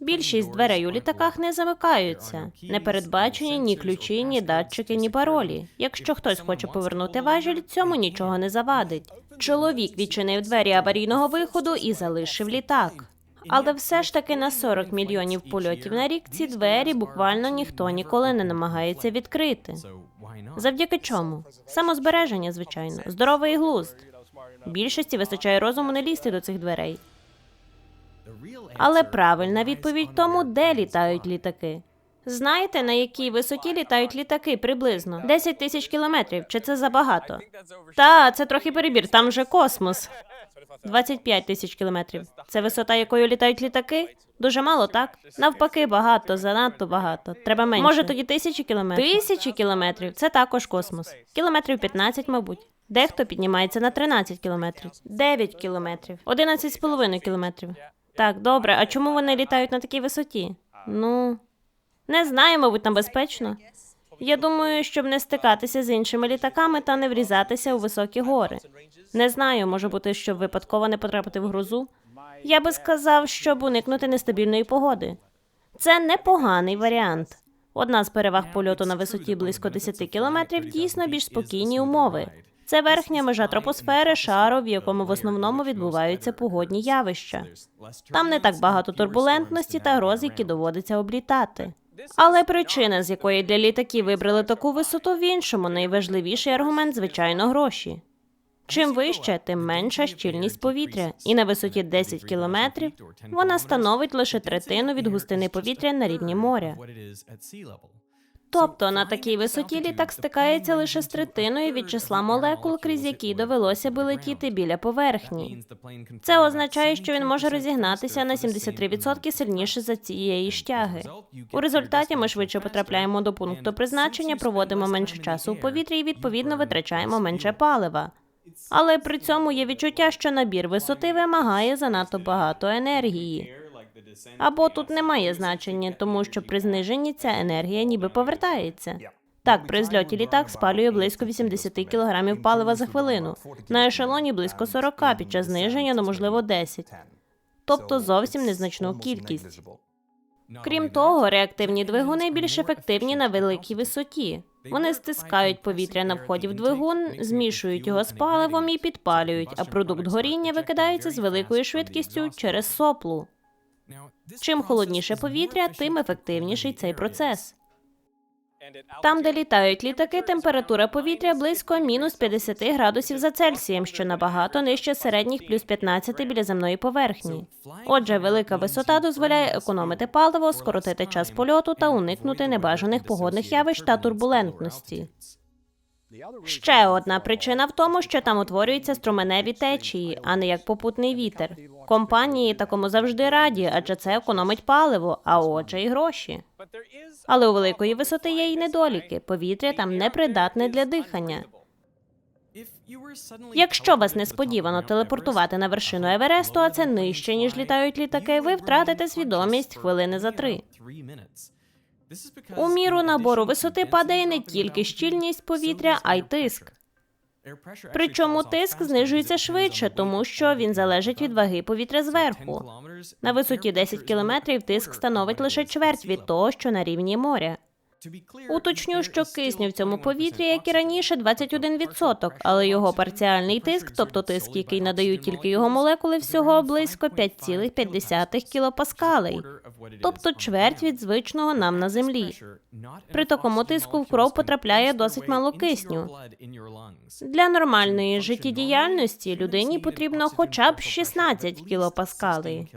Більшість дверей у літаках не замикаються, не передбачені ні ключі, ні датчики, ні паролі. Якщо хтось хоче повернути важіль, цьому нічого не завадить. Чоловік відчинив двері аварійного виходу і залишив літак. Але все ж таки на 40 мільйонів польотів на рік ці двері буквально ніхто ніколи не намагається відкрити. Завдяки чому? Самозбереження, звичайно, здоровий глузд. Більшості вистачає розуму не лізти до цих дверей. Але правильна відповідь тому, де літають літаки. Знаєте, на якій висоті літають літаки приблизно? 10 тисяч кілометрів. Чи це забагато? Та, це трохи перебір, там же космос. 25 тисяч кілометрів. Це висота, якою літають літаки? Дуже мало, так? Навпаки, багато, занадто багато. Треба менше. Може, тоді тисячі кілометрів? Тисячі кілометрів це також космос. Кілометрів 15, мабуть. Дехто піднімається на 13 кілометрів, 9 кілометрів, 11,5 кілометрів. Так, добре. А чому вони літають на такій висоті? Ну не знаю, мабуть, там безпечно. Я думаю, щоб не стикатися з іншими літаками та не врізатися у високі гори. Не знаю, може бути, щоб випадково не потрапити в грозу. Я би сказав, щоб уникнути нестабільної погоди. Це непоганий варіант. Одна з переваг польоту на висоті близько 10 кілометрів дійсно більш спокійні умови. Це верхня межа тропосфери шару, в якому в основному відбуваються погодні явища. Там не так багато турбулентності та гроз, які доводиться облітати. Але причина, з якої для літаків вибрали таку висоту в іншому, найважливіший аргумент, звичайно, гроші. Чим вище, тим менша щільність повітря, і на висоті 10 кілометрів вона становить лише третину від густини повітря на рівні моря. Тобто на такій висоті літак стикається лише з третиною від числа молекул, крізь які довелося би летіти біля поверхні. Це означає, що він може розігнатися на 73% сильніше за цієї штяги. У результаті ми швидше потрапляємо до пункту призначення, проводимо менше часу у повітрі і відповідно витрачаємо менше палива. Але при цьому є відчуття, що набір висоти вимагає занадто багато енергії. Або тут немає значення, тому що при зниженні ця енергія ніби повертається. Так, при зльоті літак спалює близько 80 кг палива за хвилину, на ешелоні близько 40 під час зниження, ну можливо 10. Тобто зовсім незначну кількість. Крім того, реактивні двигуни більш ефективні на великій висоті. Вони стискають повітря на вході в двигун, змішують його з паливом і підпалюють, а продукт горіння викидається з великою швидкістю через соплу. Чим холодніше повітря, тим ефективніший цей процес. Там, де літають літаки, температура повітря близько мінус 50 градусів за Цельсієм, що набагато нижче середніх плюс 15 біля земної поверхні. Отже, велика висота дозволяє економити паливо, скоротити час польоту та уникнути небажаних погодних явищ та турбулентності. Ще одна причина в тому, що там утворюються струменеві течії, а не як попутний вітер. Компанії такому завжди раді, адже це економить паливо, а отже, і гроші. Але у великої висоти є й недоліки. Повітря там непридатне для дихання. Якщо вас несподівано телепортувати на вершину Евересту, а це нижче ніж літають літаки, ви втратите свідомість хвилини за три. У міру набору висоти падає не тільки щільність повітря, а й тиск. Причому тиск знижується швидше, тому що він залежить від ваги повітря зверху. На висоті 10 кілометрів тиск становить лише чверть від того, що на рівні моря. Уточню, що кисню в цьому повітрі, як і раніше, 21%, але його парціальний тиск, тобто тиск, який надають тільки його молекули, всього близько 5,5 кілопаскалей, тобто чверть від звичного нам на землі. При такому тиску в кров потрапляє досить мало кисню. Для нормальної життєдіяльності людині потрібно хоча б 16 кілопаскалей.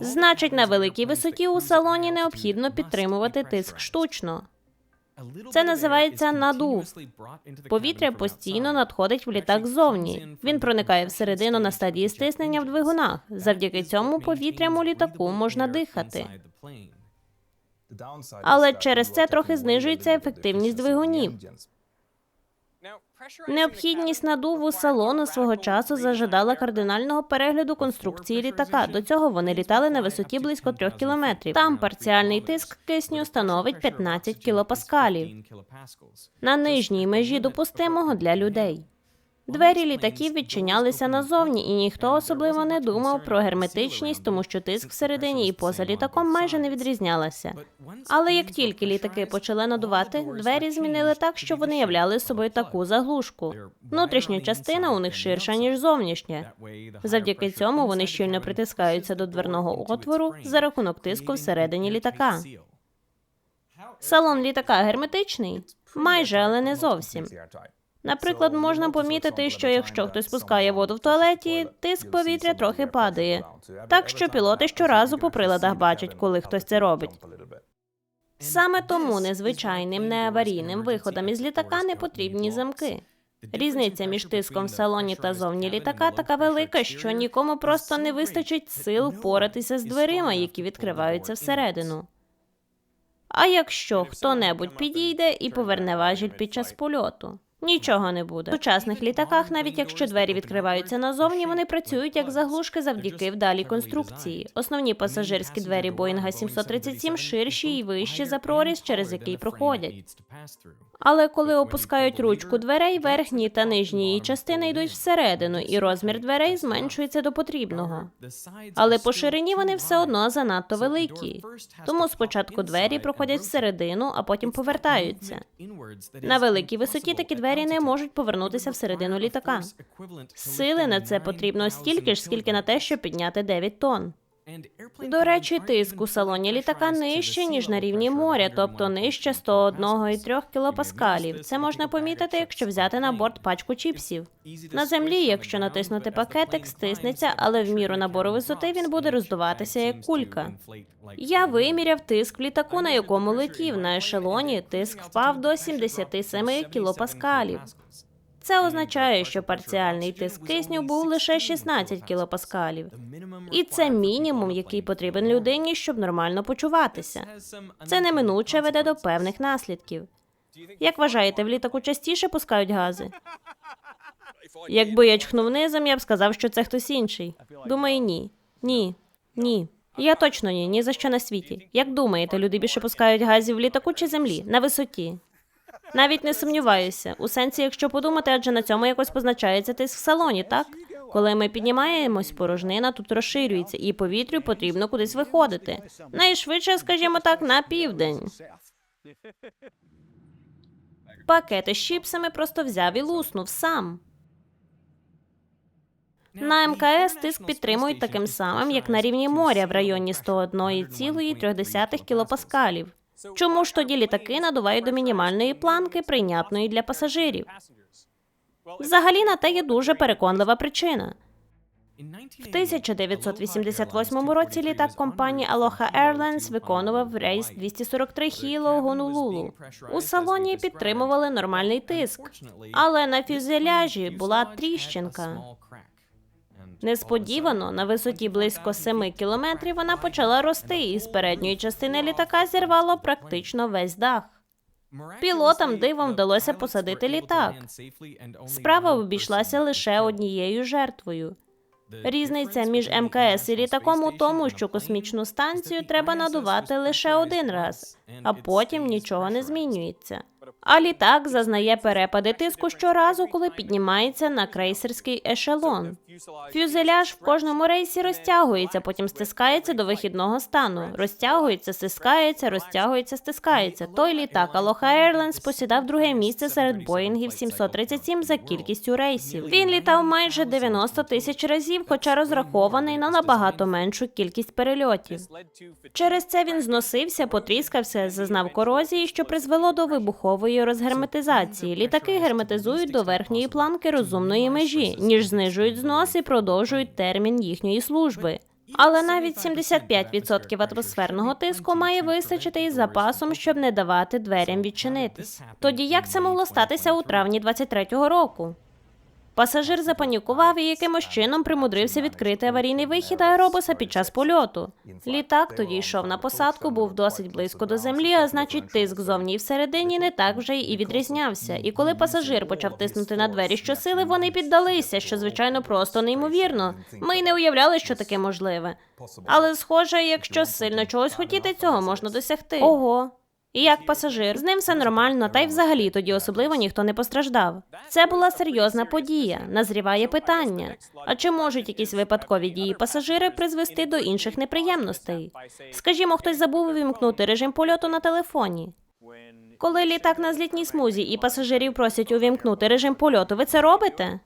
Значить, на великій висоті у салоні необхідно підтримувати тиск штучно. Це називається надув. Повітря постійно надходить в літак ззовні. Він проникає всередину на стадії стиснення в двигунах. Завдяки цьому повітрям літаку можна дихати. Але через це трохи знижується ефективність двигунів. Необхідність надуву салону свого часу зажадала кардинального перегляду конструкції літака. До цього вони літали на висоті близько трьох кілометрів. Там парціальний тиск кисню становить 15 кілопаскалів. на нижній межі допустимого для людей. Двері літаків відчинялися назовні, і ніхто особливо не думав про герметичність, тому що тиск всередині і поза літаком майже не відрізнялася. Але як тільки літаки почали надувати, двері змінили так, що вони являли собою таку заглушку. Внутрішня частина у них ширша, ніж зовнішня. Завдяки цьому вони щільно притискаються до дверного отвору за рахунок тиску всередині літака. Салон літака герметичний? Майже, але не зовсім. Наприклад, можна помітити, що якщо хтось спускає воду в туалеті, тиск повітря трохи падає. Так що пілоти щоразу по приладах бачать, коли хтось це робить. Саме тому незвичайним неаварійним виходам із літака не потрібні замки. Різниця між тиском в салоні та зовні літака така велика, що нікому просто не вистачить сил впоратися з дверима, які відкриваються всередину. А якщо хто-небудь підійде і поверне важіль під час польоту? Нічого не буде. В сучасних літаках, навіть якщо двері відкриваються назовні, вони працюють як заглушки завдяки вдалій конструкції. Основні пасажирські двері Боїнга 737 ширші і вищі за проріз, через який проходять. Але коли опускають ручку дверей, верхні та нижні її частини йдуть всередину, і розмір дверей зменшується до потрібного. Але по ширині вони все одно занадто великі. Тому спочатку двері проходять всередину, а потім повертаються. На великій висоті такі двері не можуть повернутися всередину літака. Сили на це потрібно стільки ж, скільки на те, щоб підняти 9 тонн. До речі, тиск у салоні літака нижче, ніж на рівні моря, тобто нижче 101,3 кілопаскалів. Це можна помітити, якщо взяти на борт пачку чіпсів. На землі, якщо натиснути пакетик, стиснеться, але в міру набору висоти він буде роздуватися як кулька. Я виміряв тиск в літаку, на якому летів. На ешелоні тиск впав до 77 кілопаскалів. Це означає, що парціальний тиск кисню був лише 16 кілопаскалів. І це мінімум, який потрібен людині, щоб нормально почуватися. Це неминуче веде до певних наслідків. Як вважаєте, в літаку частіше пускають гази? Якби я чхнув низом, я б сказав, що це хтось інший. Думаю, ні. Ні. Ні. Я точно ні, ні за що на світі. Як думаєте, люди більше пускають газів в літаку чи землі? На висоті? Навіть не сумніваюся. У сенсі, якщо подумати, адже на цьому якось позначається тиск в салоні, так? Коли ми піднімаємось, порожнина тут розширюється, і повітрю потрібно кудись виходити. Найшвидше, скажімо так, на південь. Пакети з чіпсами просто взяв і луснув сам. На МКС тиск підтримують таким самим, як на рівні моря в районі 101,3 кілопаскалів. Чому ж тоді літаки надувають до мінімальної планки, прийнятної для пасажирів? Взагалі на те є дуже переконлива причина. В 1988 році літак компанії Aloha Airlines виконував рейс 243 Хіло Гонолулу. У салоні підтримували нормальний тиск, але на фюзеляжі була тріщинка. Несподівано на висоті близько 7 кілометрів вона почала рости, і з передньої частини літака зірвало практично весь дах. Пілотам дивом вдалося посадити літак. Справа обійшлася лише однією жертвою. Різниця між МКС і літаком у тому, що космічну станцію треба надувати лише один раз, а потім нічого не змінюється. А літак зазнає перепади тиску щоразу, коли піднімається на крейсерський ешелон. Фюзеляж в кожному рейсі розтягується, потім стискається до вихідного стану. Розтягується, стискається, розтягується, стискається. Той літак Aloha Airlines посідав друге місце серед Боїнгів 737 за кількістю рейсів. Він літав майже 90 тисяч разів, хоча розрахований на набагато меншу кількість перельотів. Через це він зносився, потріскався, зазнав корозії, що призвело до вибухової розгерметизації. Літаки герметизують до верхньої планки розумної межі, ніж знижують знос і продовжують термін їхньої служби. Але навіть 75% атмосферного тиску має вистачити із запасом, щоб не давати дверям відчинитись. Тоді як це могло статися у травні 23-го року? Пасажир запанікував і якимось чином примудрився відкрити аварійний вихід аеробуса під час польоту. Літак тоді йшов на посадку, був досить близько до землі, а значить, тиск зовні і всередині не так вже і відрізнявся. І коли пасажир почав тиснути на двері щосили, вони піддалися, що звичайно просто неймовірно. Ми й не уявляли, що таке можливе. Але схоже, якщо сильно чогось хотіти, цього можна досягти. Ого. І як пасажир, з ним все нормально, та й взагалі тоді особливо ніхто не постраждав. Це була серйозна подія. Назріває питання: а чи можуть якісь випадкові дії пасажира призвести до інших неприємностей? Скажімо, хтось забув увімкнути режим польоту на телефоні. Коли літак на злітній смузі і пасажирів просять увімкнути режим польоту, ви це робите?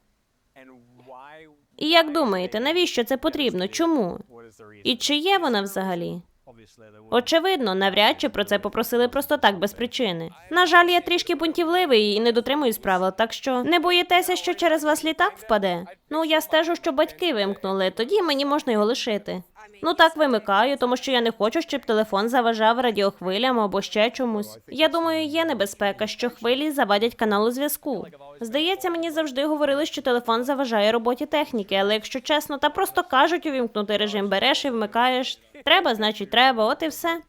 І як думаєте, навіщо це потрібно? Чому? І чи є вона взагалі? Очевидно, навряд чи про це попросили просто так без причини. На жаль, я трішки бунтівливий і не дотримуюсь правил, так що не боїтеся, що через вас літак впаде. Ну я стежу, що батьки вимкнули, тоді мені можна його лишити. Ну так вимикаю, тому що я не хочу, щоб телефон заважав радіохвилям або ще чомусь. Я думаю, є небезпека, що хвилі завадять каналу зв'язку. Здається, мені завжди говорили, що телефон заважає роботі техніки, але якщо чесно, та просто кажуть увімкнути режим, береш і вмикаєш. Треба, значить, треба, от і все.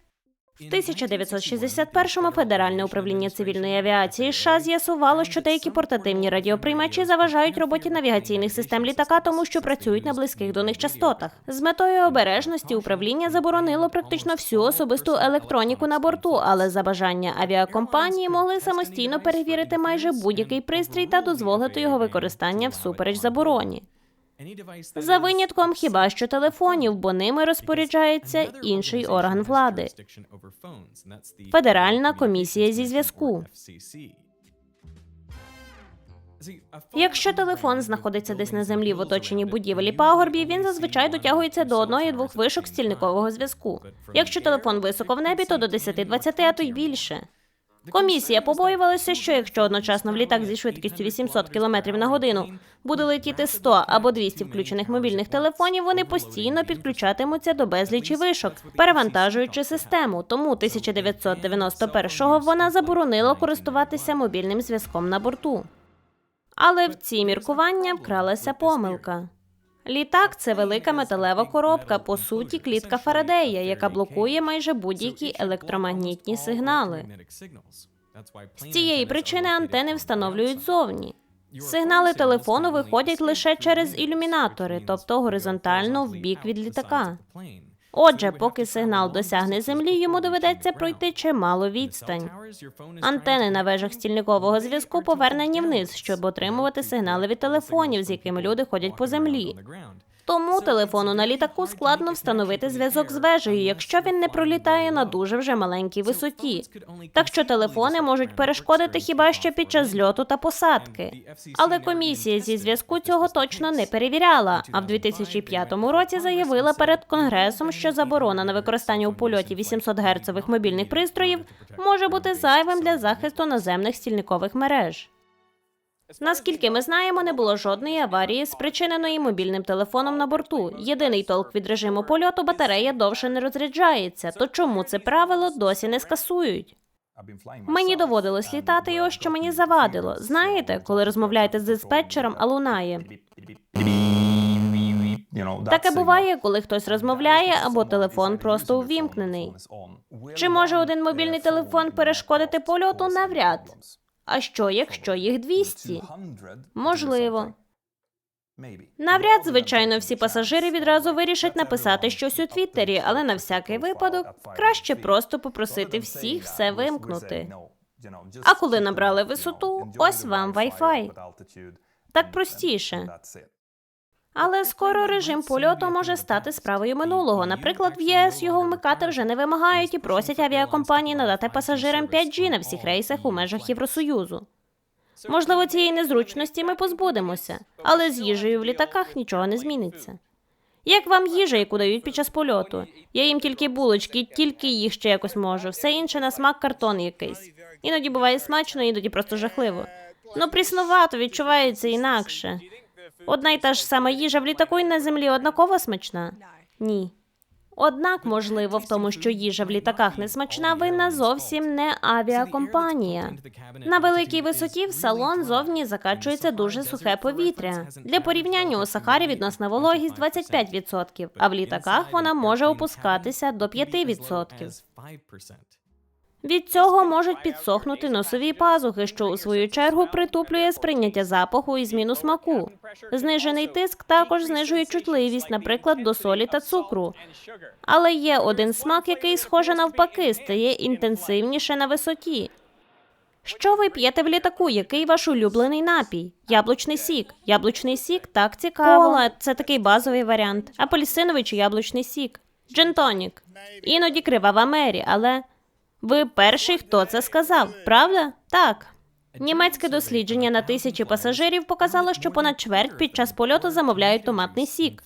В 1961-му Федеральне управління цивільної авіації США з'ясувало, що деякі портативні радіоприймачі заважають роботі навігаційних систем літака, тому що працюють на близьких до них частотах. З метою обережності управління заборонило практично всю особисту електроніку на борту, але за бажання авіакомпанії могли самостійно перевірити майже будь-який пристрій та дозволити його використання всупереч забороні. За винятком хіба що телефонів, бо ними розпоряджається інший орган влади. Федеральна комісія зі зв'язку. Якщо телефон знаходиться десь на землі в оточенні будівель і пагорбів, він зазвичай дотягується до одної-двох вишок стільникового зв'язку. Якщо телефон високо в небі, то до 10-20, а то й більше. Комісія побоювалася, що якщо одночасно в літак зі швидкістю 800 км на годину буде летіти 100 або 200 включених мобільних телефонів, вони постійно підключатимуться до безлічі вишок, перевантажуючи систему. Тому 1991-го вона заборонила користуватися мобільним зв'язком на борту. Але в ці міркування вкралася помилка. Літак це велика металева коробка, по суті, клітка Фарадея, яка блокує майже будь-які електромагнітні сигнали. З цієї причини антени встановлюють зовні. Сигнали телефону виходять лише через ілюмінатори, тобто горизонтально в бік від літака. Отже, поки сигнал досягне землі, йому доведеться пройти чимало відстань. Антени на вежах стільникового зв'язку повернені вниз, щоб отримувати сигнали від телефонів, з якими люди ходять по землі. Тому телефону на літаку складно встановити зв'язок з вежею, якщо він не пролітає на дуже вже маленькій висоті. Так що телефони можуть перешкодити хіба що під час зльоту та посадки. Але комісія зі зв'язку цього точно не перевіряла. А в 2005 році заявила перед конгресом, що заборона на використання у польоті 800 герцових мобільних пристроїв може бути зайвим для захисту наземних стільникових мереж. Наскільки ми знаємо, не було жодної аварії, спричиненої мобільним телефоном на борту. Єдиний толк від режиму польоту батарея довше не розряджається. То чому це правило досі не скасують? Мені доводилось літати, і ось що мені завадило. Знаєте, коли розмовляєте з диспетчером, а лунає. Таке буває, коли хтось розмовляє або телефон просто увімкнений. Чи може один мобільний телефон перешкодити польоту? Навряд. А що, якщо їх 200? Можливо. Навряд, звичайно, всі пасажири відразу вирішать написати щось у Твіттері, але на всякий випадок краще просто попросити всіх все вимкнути. А коли набрали висоту, ось вам Wi-Fi. Так простіше. Але скоро режим польоту може стати справою минулого. Наприклад, в ЄС його вмикати вже не вимагають і просять авіакомпанії надати пасажирам 5G на всіх рейсах у межах Євросоюзу. Можливо, цієї незручності ми позбудемося, але з їжею в літаках нічого не зміниться. Як вам їжа, яку дають під час польоту? Я їм тільки булочки, тільки їх ще якось можу. Все інше на смак картон якийсь. Іноді буває смачно, іноді просто жахливо. Ну, пріснувато відчувається інакше. Одна й та ж сама їжа в літаку і на землі однаково смачна? Ні. Однак, можливо, в тому, що їжа в літаках не смачна, винна зовсім не авіакомпанія. На великій висоті в салон зовні закачується дуже сухе повітря. Для порівняння у Сахарі відносна вологість 25%, а в літаках вона може опускатися до 5%. Від цього можуть підсохнути носові пазухи, що у свою чергу притуплює сприйняття запаху і зміну смаку. Знижений тиск також знижує чутливість, наприклад, до солі та цукру. Але є один смак, який, схоже навпаки, стає інтенсивніше на висоті. Що ви п'єте в літаку? Який ваш улюблений напій? Яблучний сік. Яблучний сік так цікаво. Кола це такий базовий варіант. Апельсиновий чи яблучний сік. Джентонік. Іноді кривава мері, але ви перший, хто це сказав, правда? Так. Німецьке дослідження на тисячі пасажирів показало, що понад чверть під час польоту замовляють томатний сік.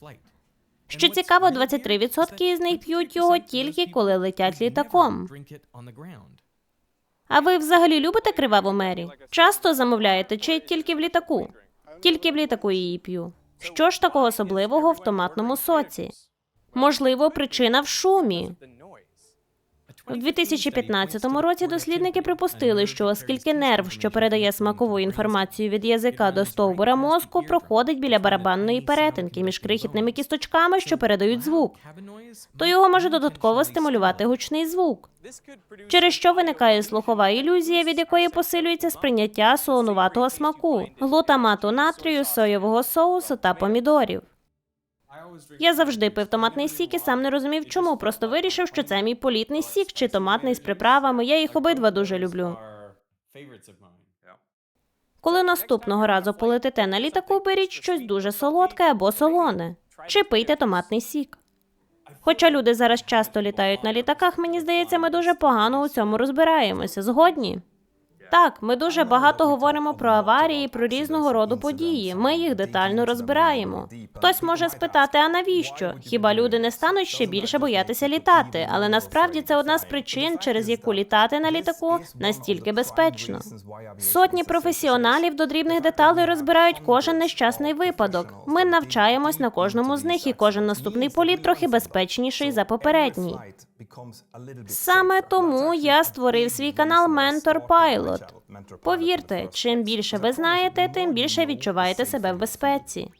Що цікаво, 23% із них п'ють його тільки коли летять літаком. А ви взагалі любите криваву мері? Часто замовляєте чи тільки в літаку? Тільки в літаку її п'ю. Що ж такого особливого в томатному соці? Можливо, причина в шумі. У 2015 році дослідники припустили, що оскільки нерв, що передає смакову інформацію від язика до стовбура мозку, проходить біля барабанної перетинки між крихітними кісточками, що передають звук, то його може додатково стимулювати гучний звук, через що виникає слухова ілюзія, від якої посилюється сприйняття солонуватого смаку, глутамату натрію, соєвого соусу та помідорів. Я завжди пив томатний сік і сам не розумів, чому. Просто вирішив, що це мій політний сік чи томатний з приправами. Я їх обидва дуже люблю. Коли наступного разу полетите на літаку, беріть щось дуже солодке або солоне. Чи пийте томатний сік. Хоча люди зараз часто літають на літаках, мені здається, ми дуже погано у цьому розбираємося. Згодні? Так, ми дуже багато говоримо про аварії, про різного роду події. Ми їх детально розбираємо. Хтось може спитати, а навіщо? Хіба люди не стануть ще більше боятися літати? Але насправді це одна з причин, через яку літати на літаку настільки безпечно. Сотні професіоналів до дрібних деталей розбирають кожен нещасний випадок. Ми навчаємось на кожному з них, і кожен наступний політ трохи безпечніший за попередній. Саме тому я створив свій канал Mentor Pilot. Повірте, чим більше ви знаєте, тим більше відчуваєте себе в безпеці.